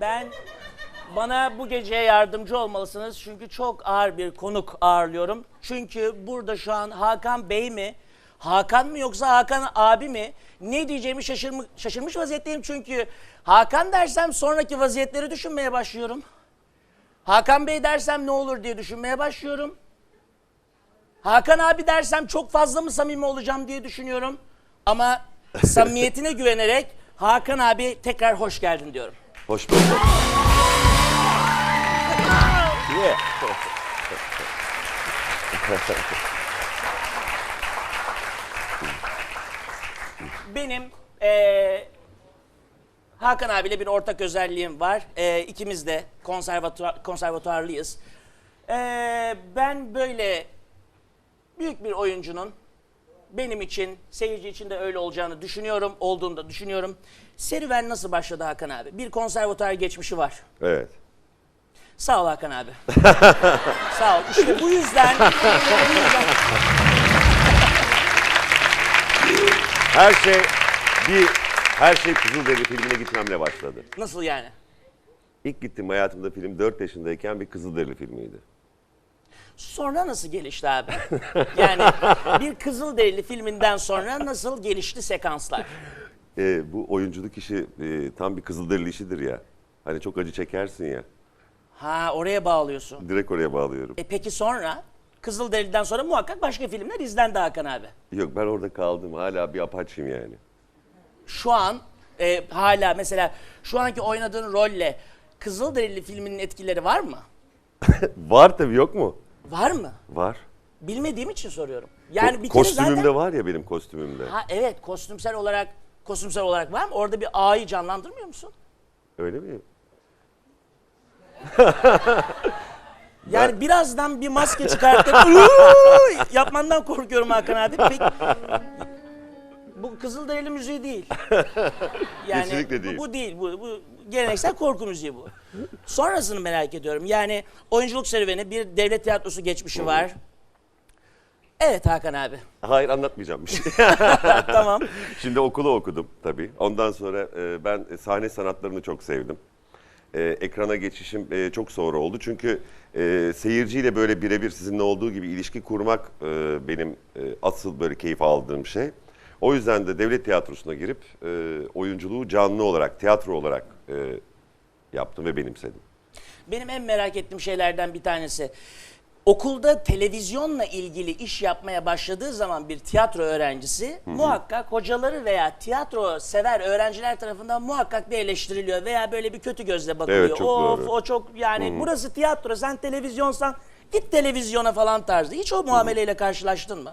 Ben bana bu geceye yardımcı olmalısınız çünkü çok ağır bir konuk ağırlıyorum. Çünkü burada şu an Hakan Bey mi, Hakan mı yoksa Hakan abi mi? Ne diyeceğimi şaşırmış, şaşırmış vaziyetteyim çünkü Hakan dersem sonraki vaziyetleri düşünmeye başlıyorum. Hakan Bey dersem ne olur diye düşünmeye başlıyorum. Hakan abi dersem çok fazla mı samimi olacağım diye düşünüyorum. Ama samimiyetine güvenerek Hakan abi tekrar hoş geldin diyorum. Hoş bulduk. Yeah. Benim eee, Hakan abiyle bir ortak özelliğim var. Eee ikimiz de konservatuar, konservatuarlıyız. Eee, ben böyle büyük bir oyuncunun benim için, seyirci için de öyle olacağını düşünüyorum, olduğunu da düşünüyorum. Serüven nasıl başladı Hakan abi? Bir konservatuar geçmişi var. Evet. Sağ ol Hakan abi. Sağ ol. İşte bu yüzden, bu yüzden Her şey bir her şey Kızılderili filmine gitmemle başladı. nasıl yani? İlk gittiğim hayatımda film 4 yaşındayken bir Kızılderili filmiydi. Sonra nasıl gelişti abi? Yani bir Kızılderili filminden sonra nasıl gelişti sekanslar? Ee, bu oyunculuk işi e, tam bir Kızılderili işidir ya. Hani çok acı çekersin ya. Ha oraya bağlıyorsun. Direkt oraya bağlıyorum. E peki sonra? Kızılderili'den sonra muhakkak başka filmler izlendi Hakan abi. Yok ben orada kaldım. Hala bir apaçıyım yani. Şu an e, hala mesela şu anki oynadığın rolle Kızılderili filminin etkileri var mı? Var tabii yok mu? Var mı? Var. Bilmediğim için soruyorum. Yani bir kere Kostümümde zaten... var ya benim kostümümde. Ha evet kostümsel olarak kostümsel olarak var mı? Orada bir A'yı canlandırmıyor musun? Öyle mi? Yani birazdan bir maske çıkartıp yapmandan korkuyorum Hakan abi. Peki, bu Kızılderili müziği değil. Yani Kesinlikle bu- değil. Bu, değil. Bu, bu geleneksel korku müziği bu. Sonrasını merak ediyorum. Yani oyunculuk serüveni bir devlet tiyatrosu geçmişi var. Evet Hakan abi. Hayır anlatmayacağım bir şey. tamam. Şimdi okulu okudum tabii. Ondan sonra e, ben sahne sanatlarını çok sevdim. E, ekrana geçişim e, çok sonra oldu. Çünkü e, seyirciyle böyle birebir sizinle olduğu gibi ilişki kurmak e, benim e, asıl böyle keyif aldığım şey. O yüzden de devlet tiyatrosuna girip e, oyunculuğu canlı olarak, tiyatro olarak e, yaptım ve benimsedim. Benim en merak ettiğim şeylerden bir tanesi. Okulda televizyonla ilgili iş yapmaya başladığı zaman bir tiyatro öğrencisi muhakkak hocaları veya tiyatro sever öğrenciler tarafından muhakkak bir eleştiriliyor veya böyle bir kötü gözle bakılıyor. Evet, çok of doğru. o çok yani burası tiyatro sen televizyonsan git televizyona falan tarzı. Hiç o muameleyle karşılaştın mı?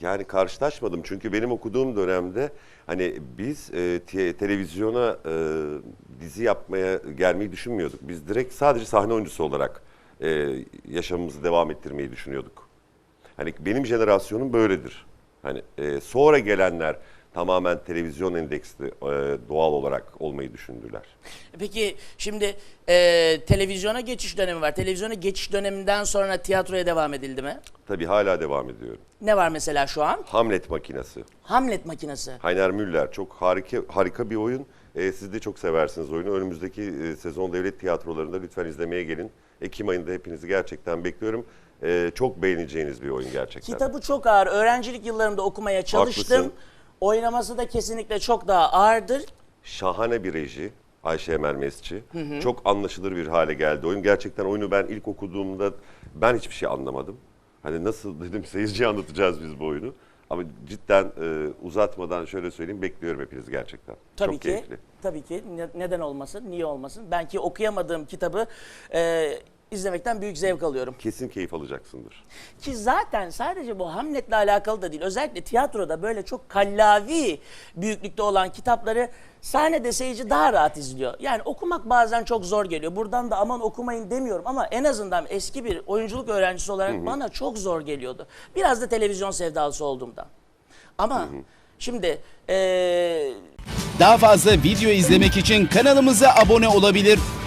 Yani karşılaşmadım çünkü benim okuduğum dönemde hani biz e, te- televizyona e, dizi yapmaya gelmeyi düşünmüyorduk. Biz direkt sadece sahne oyuncusu olarak e, yaşamımızı devam ettirmeyi düşünüyorduk. Hani benim jenerasyonum böyledir. Hani e, sonra gelenler tamamen televizyon endeksli e, doğal olarak olmayı düşündüler. Peki şimdi e, televizyona geçiş dönemi var. Televizyona geçiş döneminden sonra tiyatroya devam edildi mi? Tabii hala devam ediyorum. Ne var mesela şu an? Hamlet makinesi. Hamlet makinesi. Heiner Müller çok harika harika bir oyun. Ee, siz de çok seversiniz oyunu. Önümüzdeki e, sezon devlet tiyatrolarında lütfen izlemeye gelin. Ekim ayında hepinizi gerçekten bekliyorum. Ee, çok beğeneceğiniz bir oyun gerçekten. Kitabı çok ağır. Öğrencilik yıllarımda okumaya çalıştım. Haklısın. Oynaması da kesinlikle çok daha ağırdır. Şahane bir reji. Ayşe Emel Mesci. Çok anlaşılır bir hale geldi oyun. Gerçekten oyunu ben ilk okuduğumda ben hiçbir şey anlamadım. Hani nasıl dedim seyirciye anlatacağız biz bu oyunu. Ama cidden e, uzatmadan şöyle söyleyeyim bekliyorum hepinizi gerçekten. Tabii çok ki. keyifli. Tabii ki. Ne- Neden olmasın? Niye olmasın? Ben ki okuyamadığım kitabı e, izlemekten büyük zevk alıyorum. Kesin keyif alacaksındır. Ki zaten sadece bu Hamlet'le alakalı da değil. Özellikle tiyatroda böyle çok kallavi büyüklükte olan kitapları sahnede seyirci daha rahat izliyor. Yani okumak bazen çok zor geliyor. Buradan da aman okumayın demiyorum ama en azından eski bir oyunculuk öğrencisi olarak bana çok zor geliyordu. Biraz da televizyon sevdalısı olduğumdan. Ama şimdi eee Daha fazla video izlemek için kanalımıza abone olabilir.